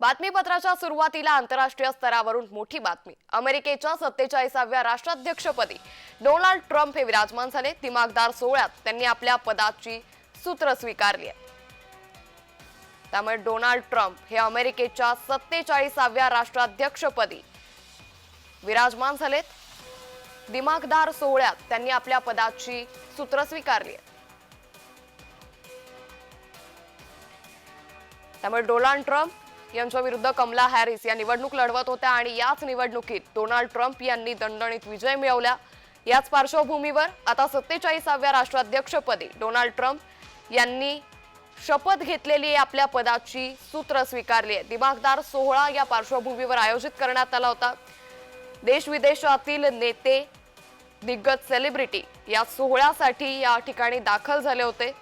बातमीपत्राच्या सुरुवातीला आंतरराष्ट्रीय स्तरावरून मोठी बातमी. अमेरिकेच्या सत्तेचाळीसाव्या राष्ट्राध्यक्षपदी डोनाल्ड ट्रम्प हे विराजमान झाले. दिमागदार सोहळ्यात त्यांनी आपल्या पदाची सूत्र स्वीकारली आहे. त्यामुळे डोनाल्ड ट्रम्प हे अमेरिकेच्या सत्तेचाळीसाव्या राष्ट्राध्यक्षपदी विराजमान झालेत. दिमागदार सोहळ्यात त्यांनी आपल्या पदाची सूत्र स्वीकारली आहेत त्यामुळे डोनाल्ड ट्रम्प यांच्या विरुद्ध कमला हॅरिस या निवडणूक लढवत होत्या आणि याच निवडणुकीत डोनाल्ड ट्रम्प यांनी दणदणीत विजय मिळवला. याच पार्श्वभूमीवर आता सत्तेचाळीसाव्या राष्ट्राध्यक्षपदी डोनाल्ड ट्रम्प यांनी शपथ घेतलेली आपल्या पदाची सूत्र स्वीकारली आहे. दिमागदार सोहळा या पार्श्वभूमीवर आयोजित करण्यात आला होता. देश विदेशातील नेते दिग्गज सेलिब्रिटी या सोहळ्यासाठी या ठिकाणी दाखल झाले होते.